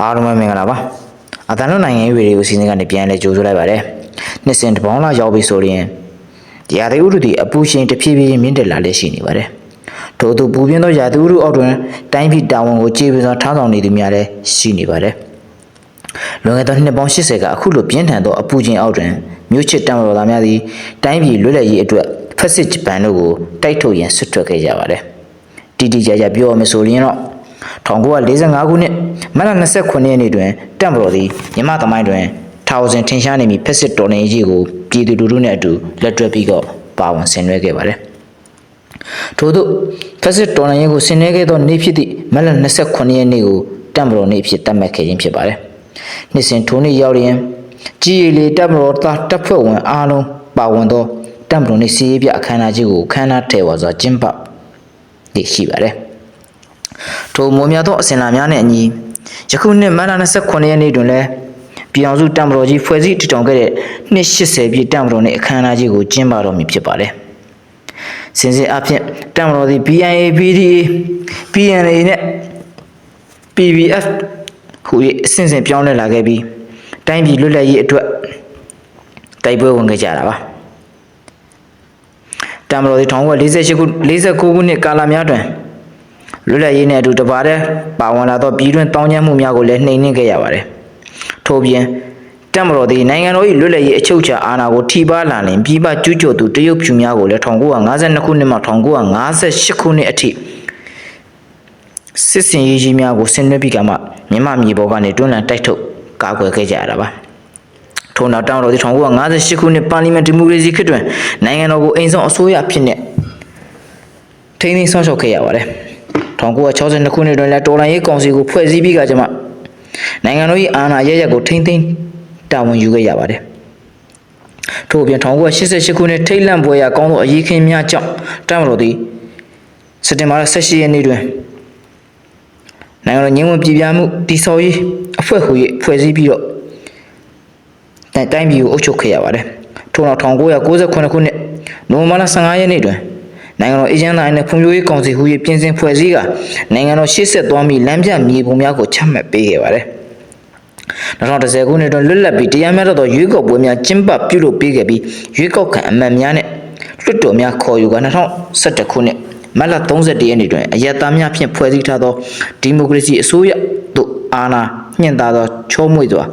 အားလုံးပဲမင်္ဂလာပါအတန်တို့နိုင်ငံရေးဗီဒီယိုစီစဉ်ကနေပြန်လဲကြိုဆိုလိုက်ပါတယ်နှစ်စဉ်တပေါင်းလာရောက်ပြီဆိုရင်ဒီရာသီဥတုဒီအပူရှင်တစ်ဖြည်းဖြည်းမြင့်တက်လာလက်ရှိနေပါတယ်ထို့သူပူပြင်းသောရာသီဥတုအောက်တွင်တိုင်းပြည်တာဝန်ကိုကြေပွေစွာထားဆောင်နေသူများလည်းရှိနေပါတယ်လွန်ခဲ့သောနှစ်ပေါင်း80ကအခုလိုပြင်းထန်သောအပူချိန်အောက်တွင်မြို့ချစ်တံမတော်သားများသည်တိုင်းပြည်လွတ်လပ်ရေးအတွက်ဖက်စစ်ဂျပန်တို့ကိုတိုက်ထုတ်ရန်ဆွတ်ထွက်ခဲ့ကြပါတယ်တီတီကြကြပြောရမယ်ဆိုရင်တော့ 1945ခုနှစ်မတ်လ29ရက်နေ့တွင်တပ်မတော်သည်မြန်မာသမိုင်းတွင်ထာဝစဉ်ထင်ရှားနေမည်ဖက်စစ်တော်လှန်ရေးကြီးကိုပြည်သူလူထုနှင့်အတူလက်တွဲပြီးတော့ပါဝင်ဆင်နွှဲခဲ့ပါတယ်။ထို့သို့ဖက်စစ်တော်လှန်ရေးကိုဆင်နွှဲခဲ့သောနေ့ဖြစ်သည့်မတ်လ29ရက်နေ့ကိုတပ်မတော်နေ့အဖြစ်သတ်မှတ်ခဲ့ခြင်းဖြစ်ပါတယ်။နှစ်စဉ်ထိုနေ့ရောက်လျင်ကြည်ရည်လေတပ်မတော်သားတပ်ဖွဲ့ဝင်အားလုံးပါဝင်သောတပ်မတော်နေ့စီးရေးပြအခမ်းအနားကြီးကိုခမ်းနားထည့်ဝါစွာကျင်းပနေရှိပါတယ်။ ထိုမိုးများသောအစဉ်လာများနှင့်အညီယခုနှစ်မတ်လ29ရက်နေ့တွင်လည်းပြည်အောင်စုတံမတော်ကြီးဖွဲ့စည်းတည်ထောင်ခဲ့တဲ့နှစ်80ပြည့်တံမတော်နှင့်အခမ်းအနားကြီးကိုကျင်းပတော်မူဖြစ်ပါတယ်။စင်စစ်အဖြစ်တံမတော်သည် BIA PDA PNA နဲ့ PBF ဟူ၍အစဉ်စဉ်ပြောင်းလဲလာခဲ့ပြီးတိုင်းပြည်လွတ်လပ်ရေးအတွက်တိုက်ပွဲဝင်ခဲ့ကြတာပါ။တံမတော်သည်1948ခု49ခုနှစ်ကာလများတွင် လွတ်လပ်ရေးနဲ့အတူတပါးတည်းပါဝင်လာသောပြည်တွင်းတောင်းကျမ်းမှုများကိုလည်းနှိမ်နင်းခဲ့ရပါတယ်။ထို့ပြင်တက်မတော်သည်နိုင်ငံတော်၏လွတ်လပ်ရေးအချုပ်အခြာအာဏာကိုထိပါလာလင်ပြည်ပကျူးကျော်သူတရုတ်ဖြူများကိုလည်း1952ခုနှစ်မှ1958ခုနှစ်အထိစစ်စင်ရေးကြီးများကိုဆင်နွှဲပြီးကမှမြန်မာမြေပေါ်ကနေတွန်းလှန်တိုက်ထုတ်ကာကွယ်ခဲ့ကြရတာပါ။ထို့နောက်တောင်းတော်သည်1958ခုနှစ်ပါလီမန်ဒီမိုကရေစီခေတ်တွင်နိုင်ငံတော်ကိုအိမ်ဆောင်အစိုးရဖြစ်နေထိန်းသိမ်းဆောင်ရှောက်ခဲ့ရပါတယ်။ 1962ခုနှစ်တွင်လည်းတော်လိုင်းရေးကောင်စီကိုဖွဲ့စည်းပြီးကကြမှာနိုင်ငံတော်၏အာဏာရရက်ကိုထိန်းသိမ်းတာဝန်ယူခဲ့ရပါတယ်။ထို့အပြင်1988ခုနှစ်ထိတ်လန့်ပွဲရာကောင်းသောအရေးခင်းများကြောင့်တမတော်သည်စက်တင်ဘာလ18ရက်နေ့တွင်နိုင်ငံတော်ငြိမ်းဝှက်ပြည်ပြမှုတည်ဆောက်ရေးအဖွဲ့ဟူ၍ဖွဲ့စည်းပြီးတော့တိုင်တိုင်းပြည်ကိုအုပ်ချုပ်ခဲ့ရပါတယ်။ထို့နောက်1998ခုနှစ်နိုဝင်ဘာလ15ရက်နေ့တွင် နိုင်ငံတော်အေဂျင့်တိုင်းနဲ့ဖွံ့ဖြိုးရေးကောင်စီဟူ၍ပြင်ဆင်ဖွဲ့စည်းကနိုင်ငံတော်ရှေ့ဆက်သွားမည့်လမ်းပြမြေပုံများကိုချမှတ်ပေးခဲ့ပါတယ်။2010ခုနှစ်တွင်လွတ်လပ်ပြီးတရားမျှတသောရွေးကောက်ပွဲများကျင်းပပြုလုပ်ပေးခဲ့ပြီးရွေးကောက်ခံအမတ်များနဲ့လွှတ်တော်များခေါ်ယူက2011ခုနှစ်မတ်လ31ရက်နေ့တွင်အယက်သားများဖြင့်ဖွဲ့စည်းထားသောဒီမိုကရေစီအစိုးရသို့အာဏာညှင့်သာသောချောမွေ့စွာ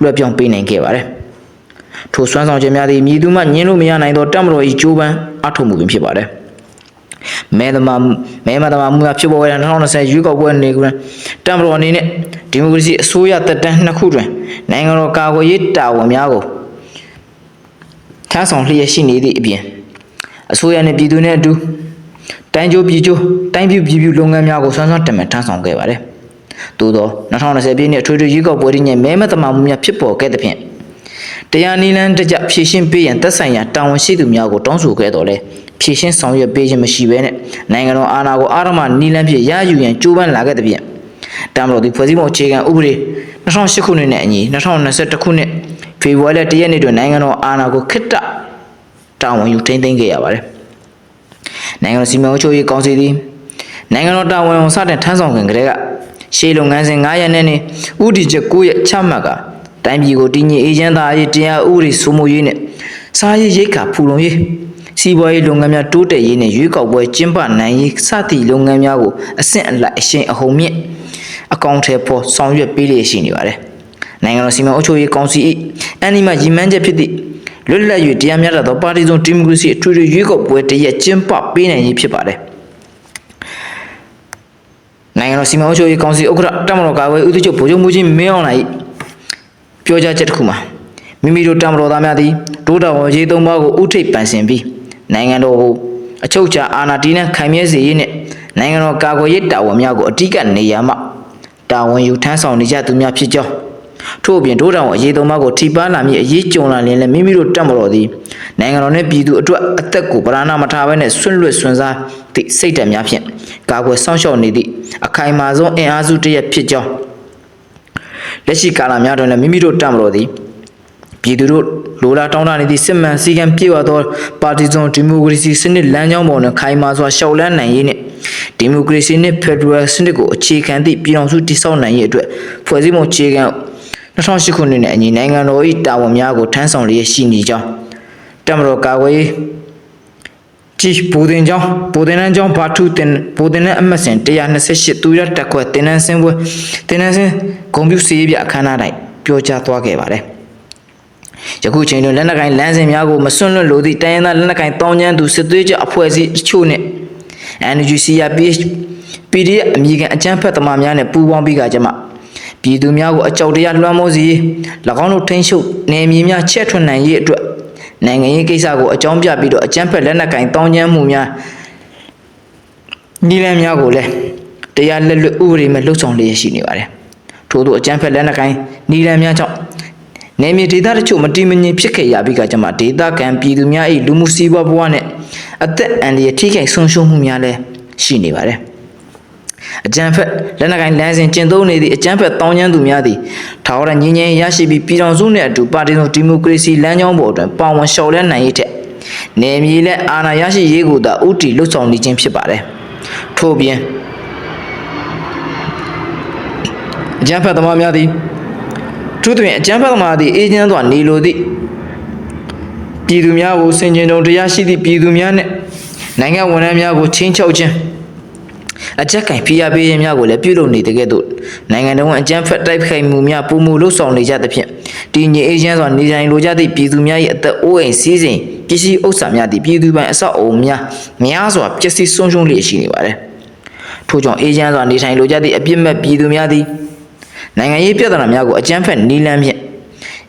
လွှဲပြောင်းပေးနိုင်ခဲ့ပါတယ်။ထိုစွမ်းဆောင်ခြင်းများသည်မြည်သူမှညှင်းလို့မရနိုင်သောတပ်မတော်၏ကြိုးပမ်းအထောက်မှုပင်ဖြစ်ပါတယ်။ မဲသမမဲမသမမှုများဖြစ်ပေါ်ခဲ့တဲ့2020ရွေးကောက်ပွဲနေကွန်းတပ်မတော်အနေနဲ့ဒီမိုကရေစီအစိုးရတက်တန်းနှစ်ခုတွင်နိုင်ငံတော်ကာကွယ်ရေးတာဝန်များကိုထမ်းဆောင်လျက်ရှိနေသည့်အပြင်အစိုးရနှင့်ပြည်သူနှင့်အတူတိုင်းကျိုးပြည်ကျိုးတိုင်းပြည်ပြည်ပြည်လုပ်ငန်းများကိုဆွမ်းဆွမ်းတင်မဲ့ထမ်းဆောင်ခဲ့ပါတယ်။သို့သော2020ပြည့်နှစ်အထွေထွေရွေးကောက်ပွဲရင်းမဲမသမမှုများဖြစ်ပေါ်ခဲ့သဖြင့်တရားနည်းလမ်းတကျဖြည့်ရှင်းပေးရန်သက်ဆိုင်ရာတာဝန်ရှိသူများကိုတောင်းဆိုခဲ့တော်လဲ ဖြည့်ရှင်းဆောင်ရွက်ပေးခြင်းမရှိဘဲနဲ့နိုင်ငံတော်အာဏာကိုအာရမနည်းလမ်းဖြင့်ရယူရန်ကြိုးပမ်းလာခဲ့သဖြင့်တမတော်သည်ဖွဲ့စည်းပုံအခြေခံဥပဒေ2008ခုနှစ်နဲ့အညီ2021ခုနှစ်ဖေဖော်ဝါရီလ1ရက်နေ့တွင်နိုင်ငံတော်အာဏာကိုခစ်တတာဝန်ယူထိန်းသိမ်းခဲ့ရပါတယ်နိုင်ငံတော်စီမံအုပ်ချုပ်ရေးကောင်စီသည်နိုင်ငံတော်တာဝန်ကိုစတင်ထမ်းဆောင်ခင်ကတည်းကရှေးလုပ်ငန်းစဉ်9ရက်နဲ့နှင့်ဥတီချက်9ရက်ချမှတ်ကတိုင်းပြည်ကိုတည်ငြိမ်အေးချမ်းသာရေးတရားဥပဒေစိုးမိုးရေးနဲ့စားရေးရိတ်ခါဖူလုံရေး စီးပွားရေးလုပ်ငန်းများတိုးတက်ရေးနဲ့ရွေးကောက်ပွဲကျင်းပနိုင်ရေးစသည့်လုပ်ငန်းများကိုအဆင့်အလိုက်အရှိန်အဟုန်မြင့်အကောင့်ထဲပေါ်ဆောင်ရွက်ပေးလျက်ရှိနေပါတယ်။နိုင်ငံတော်စီမံအုပ်ချုပ်ရေးကောင်စီ၏အန်ဒီမရည်မှန်းချက်ဖြစ်သည့်လွတ်လပ်၍တရားမျှတသောပါတီစုံဒီမိုကရေစီအထွေထွေရွေးကောက်ပွဲတရက်ကျင်းပပေးနိုင်ရေးဖြစ်ပါတယ်။နိုင်ငံတော်စီမံအုပ်ချုပ်ရေးကောင်စီဥက္ကဋ္ဌတမတော်ကာကွယ်ဦးစီးချုပ်ဗိုလ်ချုပ်မှုကြီးမင်းအောင်လှိုင်၏ပြောကြားချက်တစ်ခုမှာမိမိတို့တမတော်သားများသည်ဒိုးတော်ရေးသုံးပါးကိုဥထိပ်ပန်ဆင်ပြီး နိုင်ငံတော်ကိုအချုပ်အခြာအာဏာတည်နှံ့ခိုင်မြဲစေရေးနှင့်နိုင်ငံတော်ကာကွယ်ရေးတာဝန်များကိုအတိကနေရာမှတာဝန်ယူထမ်းဆောင်နေကြသူများဖြစ်ကြောင်းထို့အပြင်ဒိုးတော်အရေးသုံးပါးကိုထိပါလာမည့်အရေးကြုံလာရင်လည်းမိမိတို့တမတော်သည်နိုင်ငံတော်နှင့်ပြည်သူအတွက်အသက်ကိုပဓာနာမထားဘဲနဲ့ဆွန့်လွတ်ဆွန့်စားသည့်စိတ်ဓာတ်များဖြင့်ကာကွယ်စောင့်ရှောက်နေသည့်အခိုင်အမာဆုံးအင်အားစုတစ်ရပ်ဖြစ်ကြောင်းလက်ရှိကာလများတွင်လည်းမိမိတို့တမတော်သည် ပြည်သူတို့လိုလားတောင်းတနေသည့်စစ်မှန်စည်းကမ်းပြည့်ဝသောပါတီစုံဒီမိုကရေစီစနစ်လမ်းကြောင်းပေါ်တွင်ခိုင်မာစွာရှောက်လန်းနိုင်ရေးနှင့်ဒီမိုကရေစီနှင့်ဖက်ဒရယ်စနစ်ကိုအခြေခံသည့်ပြည်ထောင်စုတည်ဆောက်နိုင်ရေးအတွက်ဖွဲ့စည်းပုံအခြေခံ2008ခုနှစ်နဲ့အညီနိုင်ငံတော်၏တာဝန်များကိုထမ်းဆောင်လျက်ရှိနေကြောင်းတမတော်ကာကွယ်ရေးကြည်ဘူတင်ကျောင်းဘူတင်နန်းကျောင်းဘာထုတင်ဘူတင်နန်းအမှတ်စဉ်128သူရတက်ခွက်တင်နန်းစင်းပွဲတင်နန်းစင်းဂုံပြူစီးပြအခမ်းအနား၌ပြောကြားသွားခဲ့ပါတယ် ယခုချိန်တွင်လက်နက်ကိုင်လမ်းစဉ်များကိုမစွန့်လွတ်လိုသည့်တိုင်းရင်းသားလက်နက်ကိုင်တောင်းကျမ်းသူစစ်သွေးကြအဖွဲ့အစည်းအချို့နှင့် NUG CRPH PDF အမည်ခံအကြမ်းဖက်သမားများနဲ့ပူးပေါင်းပြီးကကြမှာပြည်သူများကိုအကြောက်တရားလွှမ်းမိုးစေ၎င်းတို့ထိန်းချုပ်နေမြေများချက်ထွန်းနိုင်ရေးအတွက်နိုင်ငံရေးကိစ္စကိုအကြောင်းပြပြီးတော့အကြမ်းဖက်လက်နက်ကင်တောင်းကျမ်းမှုများညီလန်းများကိုလည်းတရားလက်လွတ်ဥပဒေမဲ့လှုပ်ဆောင်လျက်ရှိနေပါတယ်ထို့သောအကြမ်းဖက်လက်နက်ကင်ညီလန်းများကြောင့် နေမြေဒေသတချို့မတည်မငြိမ်ဖြစ်ခဲ့ရပြီးကကြမှာဒေသခံပြည်သူများ၏လူမှုစီးပွားဘဝနဲ့အသက်အန္တရာယ်ထိခိုက်ဆုံးရှုံးမှုများလည်းရှိနေပါတယ်။အကြံဖက်လက်နက်ကိုင်လမ်းစဉ်ကျင့်သုံးနေသည့်အကြံဖက်တောင်းကျမ်းသူများသည်ထာဝရငြင်းငြင်းရရှိပြီးပြည်တော်စုနှင့်အတူပါတီစုံဒီမိုကရေစီလမ်းကြောင်းပေါ်တွင်ပါဝင်လျှော်လဲနိုင်ရေးထက်နေမြေနဲ့အာဏာရရှိရေးကိုသာဥတီလှုပ်ဆောင်နေခြင်းဖြစ်ပါတယ်။ထို့ပြင်အကြံဖက်သမားများသည် ထို့တွင်အကြံဖက်သမားသည်အေဂျင့်စွာနေလိုသည့်ပြည်သူများကိုစင်ကြင်တုံတရားရှိသည့်ပြည်သူများနဲ့နိုင်ငံဝန်ထမ်းများကိုချင်းချောက်ခြင်းအကြက်ကင်ဖိအားပေးခြင်းများကိုလည်းပြုလုပ်နေတဲ့ကဲ့သို့နိုင်ငံတော်အကြမ်းဖက်တိုက်ခိုက်မှုများပုံမှုလှုပ်ဆောင်နေကြသဖြင့်တည်ငြိမ်အေးချမ်းစွာနေထိုင်လိုကြသည့်ပြည်သူများ၏အသက်အိုးအိမ်စည်းစိမ်ပစ္စည်းဥစ္စာများသည်ပြည်သူပိုင်အဆောက်အအုံများများစွာပျက်စီးဆုံးရှုံးလျက်ရှိနေပါတယ်ထို့ကြောင့်အေးချမ်းစွာနေထိုင်လိုကြသည့်အပြစ်မဲ့ပြည်သူများသည် နိုင်ငံရေးပြဿနာများကိုအကြမ်းဖက်နီလန်းဖြင့်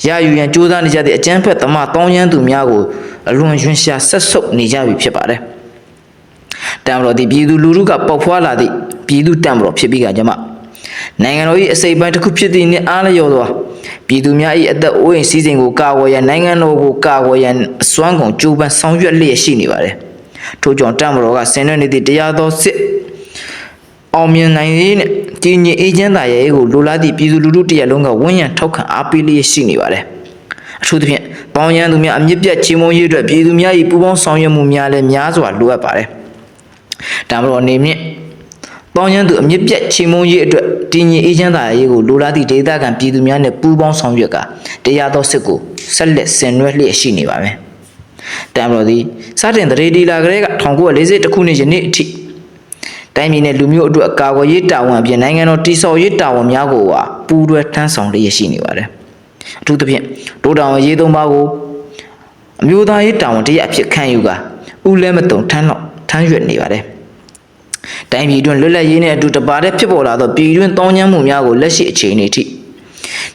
ရယူရန်ကြိုးစားနေကြတဲ့အကျန်းဖက်သမားတောင်းရမ်းသူများကိုအလွန်ယွန်းရှာဆက်ဆုပ်နေကြပြီဖြစ်ပါတယ်။တံမတော်ဒီပြည်သူလူထုကပေါက်ဖွာလာသည့်ပြည်သူတံမတော်ဖြစ်ပြီးကကြမှာနိုင်ငံတော်၏အစိပ်ပိုင်းတစ်ခုဖြစ်သည့်နှင့်အားလျော်စွာပြည်သူများ၏အသက်အိုးအိမ်စည်းစိမ်ကိုကာကွယ်ရန်နိုင်ငံတော်ကိုကာကွယ်ရန်အစွမ်းကုန်ကြိုးပမ်းဆောင်ရွက်လျက်ရှိနေပါတယ်။ထို့ကြောင့်တံမတော်ကဆင်နွှဲနေသည့်တရားတော်စစ်အောင်မြင်နိုင်ရေးနဲ့ တည်ငြိမ်အေးချမ်းသာရေးကိုလိုလားသည့်ပြည်သူလူထုတရက်လုံးကဝန်းရံထောက်ခံအားပေးလျက်ရှိနေပါတယ်။အထူးသဖြင့်ပေါင်းရန်သူများအမြင့်ပြတ်ချေမုန်းရေးအတွက်ပြည်သူများ၏ပူးပေါင်းဆောင်ရွက်မှုများလည်းများစွာလိုအပ်ပါတယ်။ဒါမှမဟုတ်အနေဖြင့်ပေါင်းရန်သူအမြင့်ပြတ်ချေမုန်းရေးအတွက်တည်ငြိမ်အေးချမ်းသာရေးကိုလိုလားသည့်ဒေသခံပြည်သူများနဲ့ပူးပေါင်းဆောင်ရွက်ကတရားတော်စစ်ကိုဆက်လက်ဆင်နွှဲလျက်ရှိနေပါမယ်။တမ်မတော်သည်စတင်တရေဒီလာကလေးက1940ခုနှစ်ယနေ့အထိ တိုင်းပြည်နဲ့လူမျိုးအတွက်အကာအကွယ်ရေးတာဝန်အပြင်နိုင်ငံတော်တည်ဆောက်ရေးတာဝန်များကိုပါပူးတွဲထမ်းဆောင်လျက်ရှိနေပါတယ်။အထူးသဖြင့်ဒိုးတာဝန်ရေးသုံးပါးကိုအမျိုးသားရေးတာဝန်တရားအဖြစ်ခံယူကာဥလဲမတုံထမ်းတော့ထမ်းရွက်နေပါတယ်။တိုင်းပြည်တွင်လွတ်လပ်ရေးနဲ့အတူတပါတဲ့ဖြစ်ပေါ်လာသောပြည်တွင်းတောင်းကျမ်းမှုများကိုလက်ရှိအခြေအနေထိ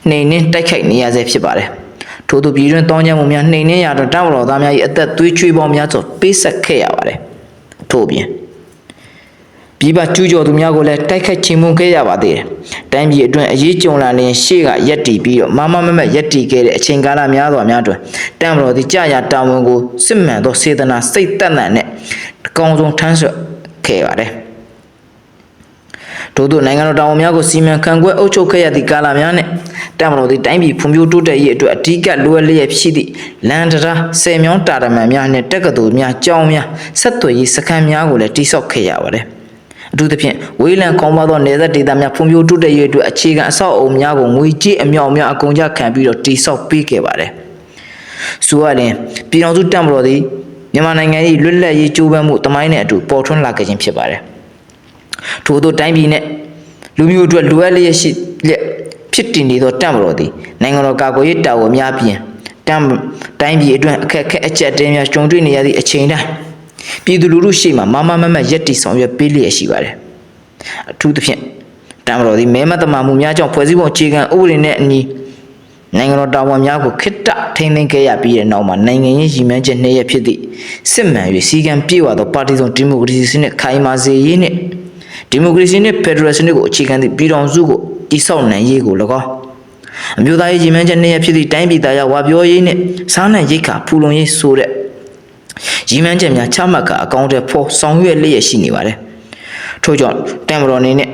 နှိမ်နှင်းတိုက်ခိုက်နေရဆဲဖြစ်ပါတယ်။ထို့သူပြည်တွင်းတောင်းကျမ်းမှုများနှိမ်နှင်းရတော့တမတော်သားများ၏အသက်သွေးချွေးပေါင်းများစွာပေးဆက်ခဲ့ရပါတယ်။ထို့ပြင် ပြည်ပကျူးကျော်သူများကိုလည်းတိုက်ခတ်ချေမှုန်းခဲ့ရပါသေးတယ်။တိုင်းပြည်အတွင်းအရေးကြုံလာရင်ရှေ့ကရက်တီပြီးတော့မမမမက်ရက်တီခဲ့တဲ့အချိန်ကာလများစွာများတွင်တံမတော်သည်ကြာရတာဝန်ကိုစစ်မှန်သောစေတနာစိတ်သက်သန်နဲ့အကောင်းဆုံးထမ်းဆွခဲ့ပါတယ်။ထို့သောနိုင်ငံတော်တာဝန်များကိုစီမံခန့်ခွဲအုပ်ချုပ်ခဲ့ရသည့်ကာလများနဲ့တံမတော်သည်တိုင်းပြည်ဖွံ့ဖြိုးတိုးတက်ရေးအတွက်အဓိကလိုအပ်လျက်ရှိသည့်လန်တရာဆယ်မြောင်းတာတမန်များနဲ့တက္ကသိုလ်များကျောင်းများဆက်သွယ်ရေးစခန်းများကိုလည်းတိစောက်ခဲ့ရပါတယ်။ အထူးသဖြင့်ဝေးလံကောင်းပါသောနေသက်ဒေသများဖွံ့ဖြိုးတိုးတက်ရေးအတွက်အခြေခံအဆောက်အအုံများကိုငွေကြေးအမြောက်အများအကုန်ကြခံပြီးတော့တိစောက်ပေးခဲ့ပါတယ်။ဆိုရရင်ပြည်တော်စုတံ့မတော်သည်မြန်မာနိုင်ငံ၏လွတ်လပ်ရေးကြိုးပမ်းမှုတမိုင်းနဲ့အတူပေါ်ထွန်းလာခဲ့ခြင်းဖြစ်ပါတယ်။ထို့သောတိုင်းပြည်နဲ့လူမျိုးအတွက်လိုအပ်လျက်ရှိလျက်ဖြစ်တည်နေသောတံ့မတော်သည်နိုင်ငံတော်ကာကွယ်ရေးတာဝန်များပြင်တံတိုင်းပြည်အတွင်းအခက်အခဲအကျက်အတဲများကြုံတွေ့နေရသည့်အချိန်တိုင်း ပြည်သူလူထုရှေ့မှာမမမမရက်တီဆောင်ရွက်ပေးလျက်ရှိပါတယ်အထူးသဖြင့်တမတော်ဒီမဲမတမာမှုများကြောင့်ဖွဲ့စည်းပုံအခြေခံဥပဒေနဲ့အညီနိုင်ငံတော်တာဝန်များကိုခိတ္တထိန်းသိမ်းခဲ့ရပြီးတဲ့နောက်မှာနိုင်ငံရေးရည်မှန်းချက်နှစ်ရပ်ဖြစ်သည့်စစ်မှန်၍စီကံပြေဝသောပါတီစုံဒီမိုကရေစီစနစ်ခိုင်မာစေရေးနှင့်ဒီမိုကရေစီနှင့်ဖက်ဒရယ်စနစ်ကိုအခြေခံသည့်ပြည်ထောင်စုကိုတည်ဆောက်နိုင်ရေးကို၎င်းအမျိုးသားရေးရည်မှန်းချက်နှစ်ရပ်ဖြစ်သည့်တိုင်းပြည်သားရဝါပြောရေးနှင့်စားနပ်ရိက္ခာဖူလုံရေးဆိုတဲ့ ရည်မှန်းချက်များချမှတ်ကအကောင့်တွေဖော်ဆောင်ရွက်လျက်ရှိနေပါတယ်ထို့ကြောင့်တမ်မတော်အနေနဲ့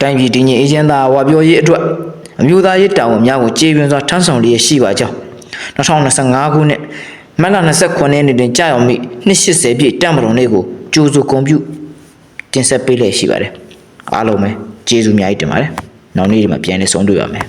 တိုင်းပြည်တည်ငြိမ်အေးချမ်းသာဝါပြောရေးအတွက်အမျိုးသားရေးတာဝန်များကိုကျေပြင်းစွာထမ်းဆောင်လျက်ရှိပါကြောင်း2025ခုနှစ်မတ်လ29ရက်နေ့တွင်ကြာရောက်မိ280ပြည့်တပ်မတော်နေ့ကိုကြိုးစုကွန်ပျူတင်ဆက်ပေးလျက်ရှိပါတယ်အားလုံးပဲကျေးဇူးအများကြီးတင်ပါတယ်နောက်နေ့ဒီမှာပြန်လည်ဆုံတွေ့ပါမယ်